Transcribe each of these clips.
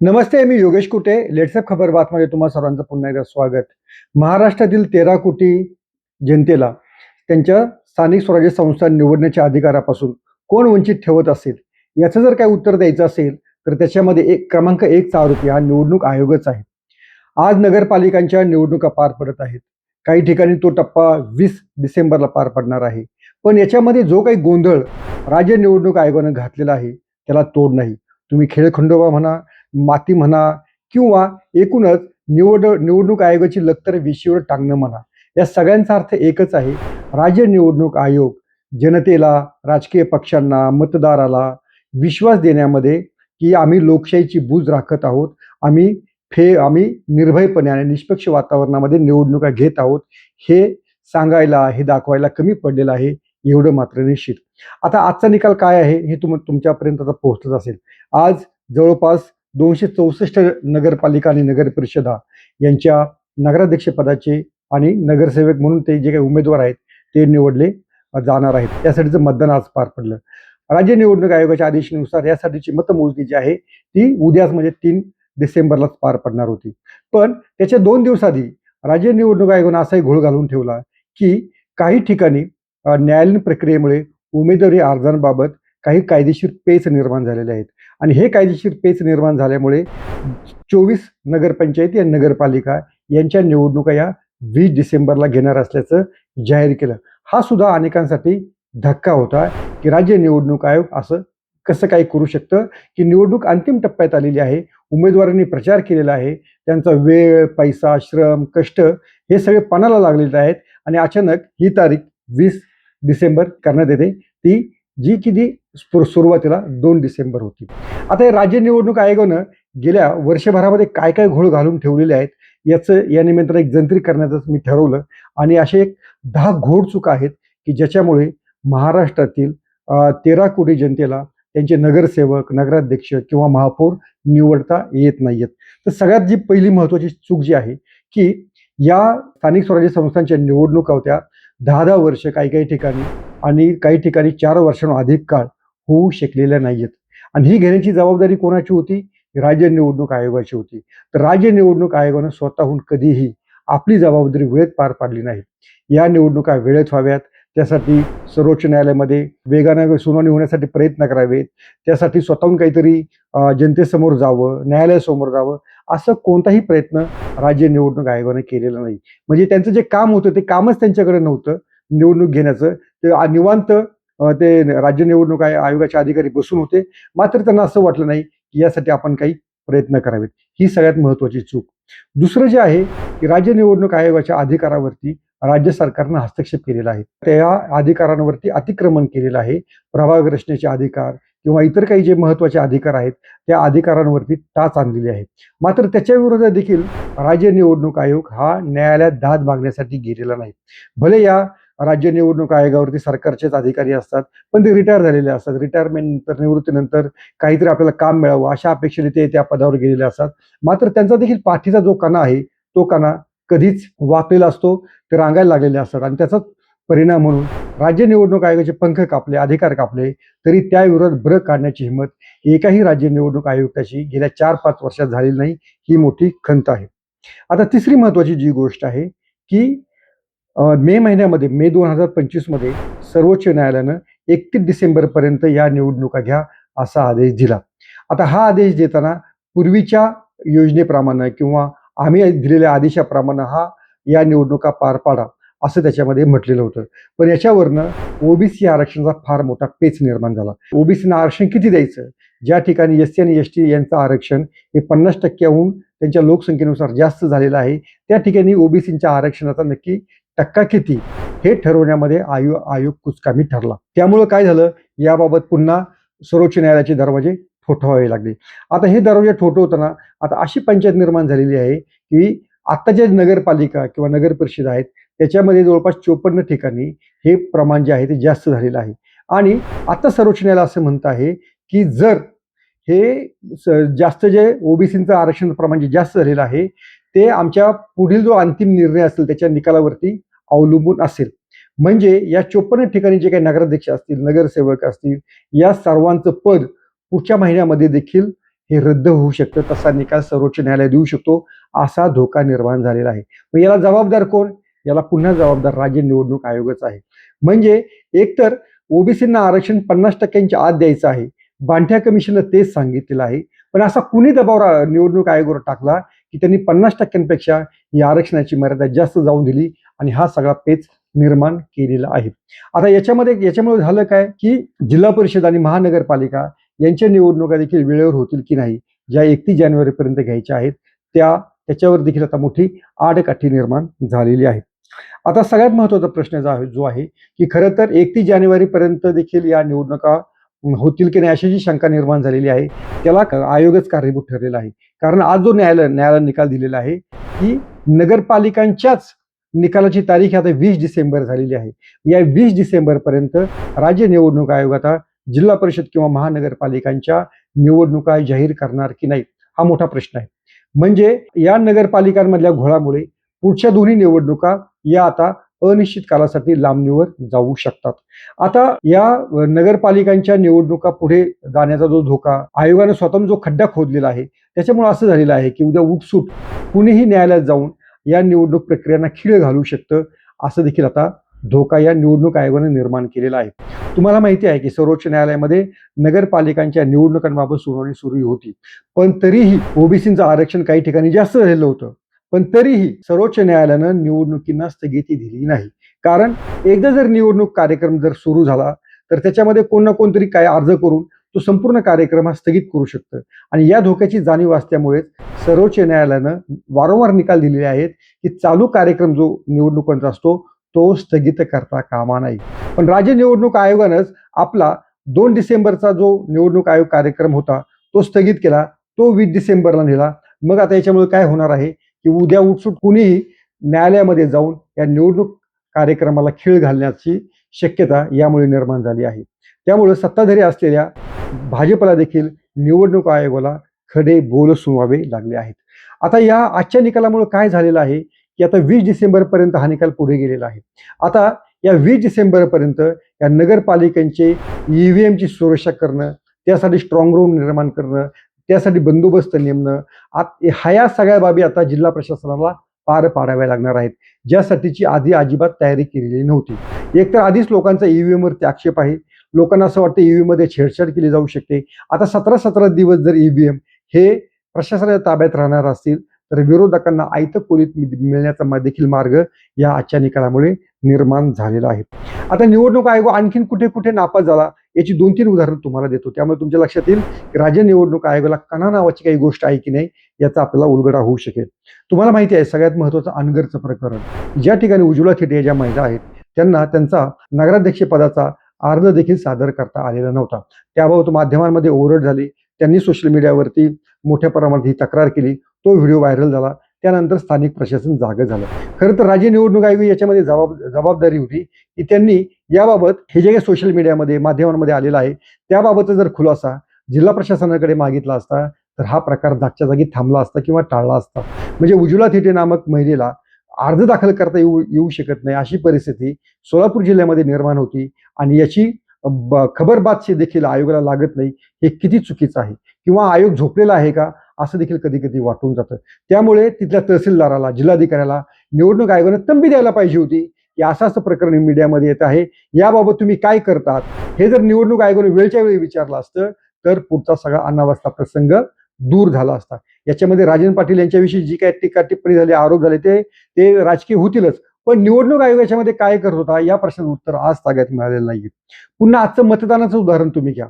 नमस्ते मी योगेश कुटे. लेट्सअप खबर बातमध्ये तुम्हा सर्वांचं पुन्हा एकदा स्वागत. महाराष्ट्रातील तेरा कोटी जनतेला त्यांच्या स्थानिक स्वराज्य संस्था निवडण्याच्या अधिकारापासून कोण वंचित ठेवत असेल याचं जर काही उत्तर द्यायचं असेल तर त्याच्यामध्ये एक क्रमांक एक आरोपी हा निवडणूक आयोगच आहे. आज नगरपालिकांच्या निवडणुका पार पडत आहेत. काही ठिकाणी तो टप्पा वीस डिसेंबरला पार पडणार आहे. पण याच्यामध्ये जो काही गोंधळ राज्य निवडणूक आयोगानं घातलेला आहे त्याला तोड नाही. तुम्ही खेळखंडोबा म्हणा माती म्हणा किंवा एकूणच निवड निवडणूक आयोगाची लक्तर विषयावर टांगणं म्हणा. या सगळ्यांचा अर्थ एकच आहे. राज्य निवडणूक आयोग जनतेला राजकीय पक्षांना मतदाराला विश्वास देण्यामध्ये की आम्ही लोकशाहीची बूज राखत आहोत. आम्ही फे आम्ही निर्भयपणे आणि निष्पक्ष वातावरणामध्ये निवडणुका घेत आहोत. हे सांगायला हे दाखवायला कमी पडलेलं आहे एवढं मात्र निश्चित. आता आजचा निकाल काय आहे हे तुम तुमच्यापर्यंत आता पोहोचत असेल. आज जवळपास दोनशे चौसष्ट नगरपालिका आणि नगर परिषदा यांच्या नगराध्यक्षपदाचे आणि नगरसेवक म्हणून ते जे काही उमेदवार आहेत ते निवडले जाणार आहेत. त्यासाठीचं मतदान आज पार पडलं. राज्य निवडणूक आयोगाच्या आदेशानुसार यासाठीची मतमोजणी जी आहे ती उद्याच म्हणजे तीन डिसेंबरलाच पार पडणार होती. पण त्याच्या दोन दिवस आधी राज्य निवडणूक आयोगानं असाही घोळ घालून ठेवला की काही ठिकाणी न्यायालयीन प्रक्रियेमुळे उमेदवारी अर्जांबाबत काही कायदेशीर पेच निर्माण झालेले आहेत. आणि हे कायदेशीर पेच निर्माण झाल्यामुळे चोवीस नगरपंचायती आणि नगरपालिका यांच्या निवडणुका या वीस डिसेंबरला घेणार असल्याचं जाहीर केलं. हा सुद्धा अनेकांसाठी धक्का होता की राज्य निवडणूक आयोग असं कसं काही करू शकतं? की निवडणूक अंतिम टप्प्यात आलेली आहे उमेदवारांनी प्रचार केलेला आहे त्यांचा वेळ पैसा श्रम कष्ट हे सगळे पणाला लागलेले आहेत आणि अचानक ही तारीख वीस डिसेंबर करण्यात येते. ती जी की जी सुरुवातीला दोन डिसेंबर होती. आता हे राज्य निवडणूक आयोगानं गेल्या वर्षभरामध्ये काय काय घोळ घालून ठेवलेले आहेत याचं या निमित्तानं एक जंत्री करण्याचं मी ठरवलं. आणि असे एक दहा घोड चुका आहेत की ज्याच्यामुळे महाराष्ट्रातील तेरा कोटी जनतेला त्यांचे नगरसेवक नगराध्यक्ष किंवा महापौर निवडता येत नाहीयेत. तर सगळ्यात जी पहिली महत्वाची चूक जी आहे की या स्थानिक स्वराज्य संस्थांच्या निवडणुका होत्या. दहा दहा वर्ष काही काही ठिकाणी आणि काही ठिकाणी चार वर्षांहून अधिक काळ होऊ शकलेल्या नाहीयेत. आणि ही घेण्याची जबाबदारी कोणाची होती? राज्य निवडणूक आयोगाची होती. तर राज्य निवडणूक आयोगानं स्वतःहून कधीही आपली जबाबदारी वेळेत पार पाडली नाही. या निवडणुका वेळेत व्हाव्यात. त्यासाठी सर्वोच्च न्यायालयामध्ये वेगानं सुनावणी होण्यासाठी प्रयत्न करावेत. त्यासाठी स्वतःहून काहीतरी जनतेसमोर जावं न्यायालयासमोर जावं असं कोणताही प्रयत्न राज्य निवडणूक आयोगाने केलेला नाही. म्हणजे त्यांचं जे काम होतं ते कामच त्यांच्याकडे नव्हतं निवडणूक घेण्याचं. ते आ- निवांत ते राज्य निवडणूक आयोगाचे अधिकारी बसून होते. मात्र त्यांना असं वाटलं नाही की यासाठी आपण काही प्रयत्न करावेत. ही सगळ्यात महत्वाची चूक. दुसरं जे आहे की राज्य निवडणूक आयोगाच्या अधिकारावरती राज्य सरकारनं हस्तक्षेप केलेला आहे. त्या अधिकारांवरती अतिक्रमण केलेलं आहे. प्रभाग रचनेचे अधिकार किंवा इतर काही जे महत्त्वाचे अधिकार आहेत त्या अधिकारांवरती टाच आणलेली आहे. मात्र त्याच्या विरोधात देखील राज्य निवडणूक आयोग हा न्यायालयात दाद मागण्यासाठी गेलेला नाही. भले या राज्य निवडणूक आयोगावरती सरकारचेच अधिकारी असतात पण ते रिटायर झालेले असतात. रिटायरमेंट नंतर निवृत्तीनंतर काहीतरी आपल्याला काम मिळावं अशा अपेक्षेने ते त्या पदावर गेलेले असतात. मात्र त्यांचा देखील पाठीचा जो कणा आहे तो कणा कधीच वाकलेला असतो ते रांगायला लागलेले असतात. आणि त्याचाच परिणाम म्हणून राज्य निवडणूक आयोगाचे पंख कापले अधिकार कापले तरी त्या ब्र काढण्याची हिंमत एकाही राज्य निवडणूक आयुक्ताची गेल्या चार पाच वर्षात झालेली नाही ही मोठी खंत आहे. आता तिसरी महत्वाची जी गोष्ट आहे की मे महिन्यामध्ये मे दोन हजार पंचवीसमध्ये सर्वोच्च न्यायालयानं एकतीस डिसेंबरपर्यंत या निवडणुका घ्या असा आदेश दिला. आता हा आदेश देताना पूर्वीच्या योजनेप्रमाणे किंवा आम्ही दिलेल्या आदेशाप्रमाणे हा या निवडणुका पार पाडा असं त्याच्यामध्ये म्हटलेलं होतं. पण याच्यावरनं ओबीसी आरक्षणाचा फार मोठा पेच निर्माण झाला. ओबीसीना आरक्षण किती द्यायचं? ज्या ठिकाणी एस सी आणि एस टी यांचं आरक्षण हे पन्नास टक्क्याहून त्यांच्या लोकसंख्येनुसार जास्त झालेलं आहे त्या ठिकाणी ओबीसींच्या आरक्षणाचा नक्की टक्का किती हे ठरवण्यामध्ये आयु आयोग कुचकामी ठरला. त्यामुळं काय झालं? याबाबत पुन्हा सर्वोच्च न्यायालयाचे दरवाजे ठोठवावे लागले. आता हे दरवाजे ठोठवताना आता अशी पंचायत निर्माण झालेली आहे की आत्ता जे नगरपालिका किंवा नगर परिषद आहेत त्याच्यामध्ये जवळपास चोपन्न ठिकाणी हे प्रमाण जे आहे ते जास्त झालेलं आहे. आणि आता सर्वोच्च न्यायालय असं म्हणत आहे की जर हे स- जास्त जे ओबीसीचं आरक्षण प्रमाण जे जास्त झालेलं आहे ते आमच्या पुढील जो अंतिम निर्णय असेल त्याच्या निकालावरती अवलंबून असेल. म्हणजे या चोपन्न ठिकाणी जे काही नगराध्यक्ष असतील नगरसेवक असतील या सर्वांचं पद पुढच्या महिन्यामध्ये देखील हे रद्द होऊ शकतं तसा निकाल सर्वोच्च न्यायालय देऊ शकतो असा धोका निर्माण झालेला आहे. मग याला जबाबदार कोण? याला पुन्हा जबाबदार राज्य निवडणूक आयोगच आहे. म्हणजे एकतर ओबीसींना आरक्षण पन्नास टक्क्यांच्या आत द्यायचं आहे बांठ्या कमिशननं तेच सांगितलेलं आहे पण असा कुणी दबाव रा- निवडणूक आयोगावर टाकला की त्यांनी पन्नास टक्क्यांपेक्षा या आरक्षणाची मर्यादा जास्त जाऊन दिली आणि हा सगळा पेच निर्माण केलेला आहे. आता याच्यामध्ये याच्यामुळे झालं काय की जिल्हा परिषद आणि महानगरपालिका यांच्या निवडणुका देखील वेळेवर होतील की नाही ज्या एकतीस जानेवारीपर्यंत घ्यायच्या आहेत त्या त्याच्यावर देखील आता मोठी आडकाठी निर्माण झालेली आहे. आता सगळ्यात महत्त्वाचा प्रश्न जो आहे जो आहे की खरं तर एकतीस जानेवारीपर्यंत देखील या निवडणुका होतील की नाही अशी जी शंका निर्माण झालेली आहे त्याला आयोगच कारणीभूत ठरलेला आहे. कारण आज जो न्यायालय न्यायालयाने निकाल दिलेला आहे की नगरपालिकांच्याच निकालाची तारीख आता वीस डिसेंबर झालेली आहे. या वीस डिसेंबरपर्यंत राज्य निवडणूक आयोग आता जिल्हा परिषद किंवा महानगरपालिकांच्या निवडणुका जाहीर करणार की नाही हा मोठा प्रश्न आहे. म्हणजे या नगरपालिकांमधल्या घोळामुळे पुढच्या दोन्ही निवडणुका या आता अनिश्चित कालासाठी लांबणीवर जाऊ शकतात. आता या नगरपालिकांच्या निवडणुका पुढे जाण्याचा जो धोका आयोगाने स्वतः जो खड्डा खोदलेला आहे त्याच्यामुळे असं झालेलं आहे की उद्या उठसूट कुणीही न्यायालयात जाऊन या निवडणूक प्रक्रियांना खीळ घालू शकतं असं देखील आता धोका या निवडणूक आयोगाने निर्माण केलेला आहे. तुम्हाला माहिती आहे की सर्वोच्च न्यायालयामध्ये नगरपालिकांच्या निवडणुकांबाबत सुनावणी सुरू होती. पण तरीही ओबीसीचं आरक्षण काही ठिकाणी जास्त झालेलं होतं. पण तरीही सर्वोच्च न्यायालयानं निवडणुकींना स्थगिती दिली नाही. कारण एकदा जर निवडणूक कार्यक्रम जर सुरू झाला तर त्याच्यामध्ये कोण ना कोणतरी काय अर्ज करून तो संपूर्ण कार्यक्रम हा स्थगित करू शकतं. आणि या धोक्याची जाणीव असल्यामुळेच सर्वोच्च न्यायालयानं वारंवार निकाल दिलेले आहेत की चालू कार्यक्रम जो निवडणुकांचा असतो तो स्थगित करता कामा नाही. पण राज्य निवडणूक आयोगानंच आपला दोन डिसेंबरचा जो निवडणूक आयोग कार्यक्रम होता तो स्थगित केला तो वीस डिसेंबरला नेला. मग आता याच्यामुळे काय होणार आहे? की उद्या उठसूट कुणीही न्यायालयामध्ये जाऊन या निवडणूक कार्यक्रमाला खीळ घालण्याची शक्यता यामुळे निर्माण झाली आहे. त्यामुळे सत्ताधारी असलेल्या भाजपला देखील निवडणूक आयोगाला खडे बोल सुनवावे लागले आहेत. आता या आजच्या निकालामुळे काय झालेलं आहे? की आता वीस डिसेंबरपर्यंत हा निकाल पुढे गेलेला आहे. आता या वीस डिसेंबरपर्यंत या नगरपालिकांचे ईव्हीएमची सुरक्षा करणं त्यासाठी स्ट्रॉंग रूम निर्माण करणं त्यासाठी बंदोबस्त नेमणं आत ह्या सगळ्या बाबी आता जिल्हा प्रशासनाला पार पाडाव्या लागणार आहेत. ज्यासाठीची आधी अजिबात तयारी केलेली नव्हती. एकतर आधीच लोकांचा ईव्हीएम वरती आक्षेप आहे. लोकांना असं वाटतं ईव्हीएममध्ये छेडछाड केली जाऊ शकते. आता सतरा सतरा दिवस जर ईव्हीएम हे प्रशासनाच्या ताब्यात राहणार असतील तर विरोधकांना आयत मिळण्याचा देखील मार्ग या आजच्या निकालामुळे निर्माण झालेला आहे. आता निवडणूक आयोग आणखीन कुठे कुठे नापास झाला याची दोन तीन उदाहरणं तुम्हाला देतो. त्यामुळे तुमच्या लक्षात येईल की राज्य निवडणूक आयोगाला कणा नावाची काही गोष्ट आहे की नाही याचा आपल्याला उलगडा होऊ शकेल. तुम्हाला माहिती आहे सगळ्यात महत्वाचं अनगरचं प्रकरण. ज्या ठिकाणी उज्ज्वला थिटे ज्या महिला आहेत त्यांना त्यांचा नगराध्यक्षपदाचा अर्ज देखील सादर करता आलेला नव्हता. त्याबाबत माध्यमांमध्ये ओरड झाली. त्यांनी सोशल मीडियावरती मोठ्या प्रमाणात ही तक्रार केली. तो व्हिडिओ व्हायरल झाला. त्यानंतर स्थानिक प्रशासन जागं झालं. खरं तर राज्य निवडणूक आयोग याच्यामध्ये जबाब जबाबदारी होती की त्यांनी याबाबत हे जे काही सोशल मीडियामध्ये माध्यमांमध्ये आलेलं आहे त्याबाबतचा जर खुलासा जिल्हा प्रशासनाकडे मागितला असता तर हा प्रकार जागच्या जागी थांबला असता किंवा टाळला असता. म्हणजे उज्ज्वला थिटे नामक महिलेला अर्ज दाखल करता येऊ येऊ शकत नाही अशी परिस्थिती सोलापूर जिल्ह्यामध्ये निर्माण होती आणि याची ब- खबरबातशी देखील आयोगाला लागत नाही हे किती चुकीचं आहे? किंवा आयोग झोपलेला आहे का? असं देखील कधी कधी वाटून जातं. त्यामुळे तिथल्या तहसीलदाराला जिल्हाधिकाऱ्याला निवडणूक आयोगाने तंबी द्यायला पाहिजे होती की असं असं प्रकरण मीडियामध्ये येत आहे. याबाबत तुम्ही काय करतात? हे जर निवडणूक आयोगाने वेळच्या वेळी विचारलं असतं तर पुढचा सगळा अनावस्था प्रसंग दूर झाला असता. याच्यामध्ये राजन पाटील यांच्याविषयी जी काय टीका टिप्पणी झाली आरोप झाले ते ते राजकीय होतीलच. पण निवडणूक आयोग याच्यामध्ये काय करत होता या प्रश्नाचं उत्तर आज ताग्यात मिळालेलं नाही पुन्हा आजचं मतदानाचं उदाहरण तुम्ही घ्या.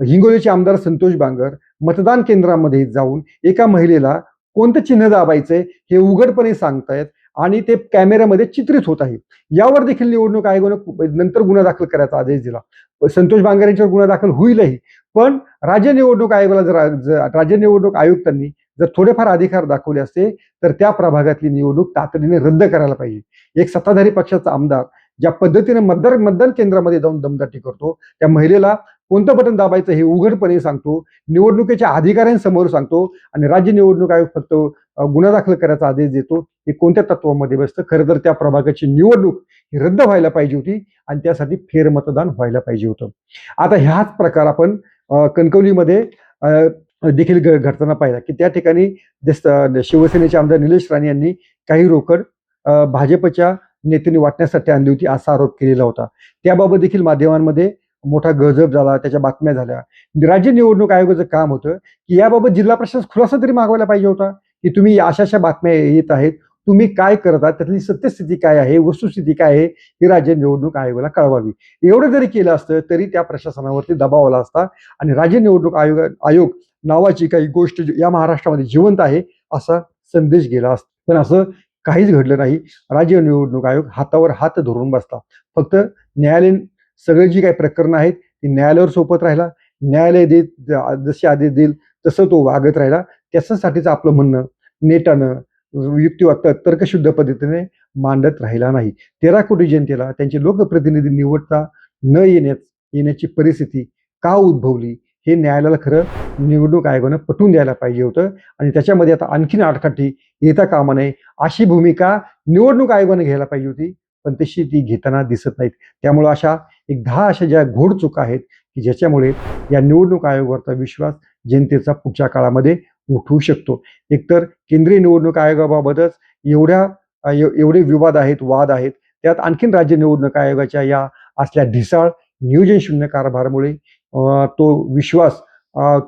हिंगोलीचे आमदार संतोष बांगर मतदान केंद्रामध्ये जाऊन एका महिलेला कोणतं चिन्ह दाबायचंय हे उघडपणे सांगतायत आणि ते कॅमेऱ्यामध्ये चित्रित होत आहे यावर देखील निवडणूक आयोगानं नंतर गुन्हा दाखल करायचा आदेश दिला. संतोष बांगर यांच्यावर गुन्हा दाखल होईलही पण राज्य निवडणूक आयोगाला जर राज्य निवडणूक आयुक्तांनी जर थोडेफार अधिकार दाखवले असते तर त्या प्रभागातली निवडणूक तातडीने रद्द करायला पाहिजे. एक सत्ताधारी पक्षाचा आमदार ज्या पद्धतीने मतदार मतदान केंद्रामध्ये जाऊन दमदाटी करतो त्या महिलेला कोणतं बटन दाबायचं हे उघडपणे सांगतो निवडणुकीच्या अधिकाऱ्यांसमोर सांगतो आणि राज्य निवडणूक आयोग फक्त गुन्हा दाखल करायचा आदेश देतो हे कोणत्या तत्वामध्ये बसतं? खरं तर त्या प्रभागाची निवडणूक ही रद्द व्हायला पाहिजे होती आणि त्यासाठी फेरमतदान व्हायला पाहिजे होतं. आता ह्याच प्रकार आपण कणकवलीमध्ये देखील घडताना पाहिला की त्या ठिकाणी शिवसेनेचे आमदार निलेश राणे यांनी काही रोकड भाजपच्या नेत्यांनी वाटण्यासाठी आणली होती असा आरोप केलेला होता. त्याबाबत देखील माध्यमांमध्ये मोठा गजब झाला त्याच्या बातम्या झाल्या. राज्य निवडणूक आयोगाचं काम होतं की याबाबत जिल्हा प्रशासन खुलासा तरी मागवायला पाहिजे होता की तुम्ही अशा अशा बातम्या येत आहेत तुम्ही काय करता त्यातली सत्यस्थिती काय आहे वस्तुस्थिती काय आहे ही राज्य निवडणूक आयोगाला कळवावी. एवढं जरी केलं असतं तरी त्या प्रशासनावरती दबाव आला असता आणि राज्य निवडणूक आयोग आयोग नावाची काही गोष्ट या महाराष्ट्रामध्ये जिवंत आहे असा संदेश गेला असतो. पण असं काहीच घडलं नाही. राज्य निवडणूक आयोग हातावर हात धरून बसला. फक्त न्यायालयीन सगळे जी काही प्रकरणं आहेत ती न्यायालयावर सोपत राहिला. न्यायालय देत जसे आदेश देईल तसं तो वागत राहिला. त्याच्यासाठीच आपलं म्हणणं नेटानं युक्तिवाद तर्कशुद्ध पद्धतीने मांडत राहिला नाही. तेरा कोटी जनतेला त्यांचे लोकप्रतिनिधी निवडता न येण्यास येण्याची परिस्थिती का उद्भवली हे न्यायालयाला खरं निवडणूक आयोगानं पटवून द्यायला पाहिजे होतं. आणि त्याच्यामध्ये आता आणखीन आडकाठी येता कामा नये अशी भूमिका निवडणूक आयोगाने घ्यायला पाहिजे होती. पण तशी ती घेताना दिसत नाहीत. त्यामुळं अशा एक दहा अशा ज्या घोड चुका आहेत की ज्याच्यामुळे या निवडणूक आयोगावरचा विश्वास जनतेचा पुढच्या काळामध्ये उठवू शकतो. एकतर केंद्रीय निवडणूक आयोगाबाबतच एवढ्या एवढे विवाद आहेत वाद आहेत त्यात आणखीन राज्य निवडणूक आयोगाच्या या असल्या ढिसाळ नियोजन शून्य कारभारामुळे तो विश्वास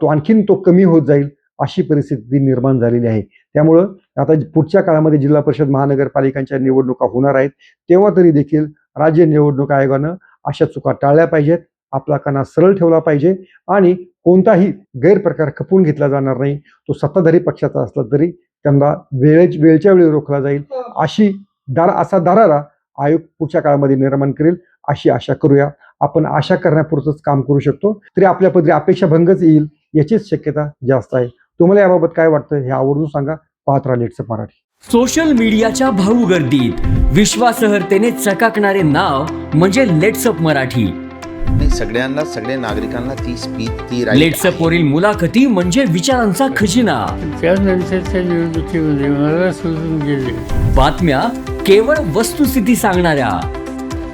तो आणखीन तो कमी होत जाईल अशी परिस्थिती निर्माण झालेली आहे. त्यामुळं आता पुढच्या काळामध्ये जिल्हा परिषद महानगरपालिकांच्या निवडणुका होणार आहेत तेव्हा तरी देखील राज्य निवडणूक आयोगानं अशा चुका टाळल्या पाहिजेत. आपला काना सरळ ठेवला पाहिजे आणि कोणताही गैरप्रकार खपवून घेतला जाणार नाही. तो सत्ताधारी पक्षाचा असला तरी त्यांना वेळे वेळच्या वेळी रोखला जाईल. अशी दार असा दरारा आयोग पुढच्या काळामध्ये निर्माण करेल अशी आशा करूया. आपण आशा करण्यापुरतंच काम करू शकतो. तरी आपल्या पदरी अपेक्षा भंगच येईल याचीच शक्यता जास्त आहे. तुम्हाला याबाबत काय वाटतं हे आवर्जून सांगा. पाहत राहा लेटचं मराठी सोशल मीडियाच्या भाऊ गर्दीत. विश्वासार्हतेने चकाकणारे नाव म्हणजे लेट्सअप मराठी. नाही सगळ्यांना सगळ्या नागरिकांना ती स्पीच ती right लेट्सअप आहे. वरील मुलाखती म्हणजे विचारांचा खजिना. त्यानंतरच्या निवडणुकीमध्ये मला सोडून गेले. बातम्या केवळ वस्तुस्थिती सांगणाऱ्या.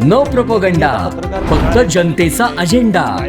न प्रपोगंडा. फक्त जनतेचा अजेंडा.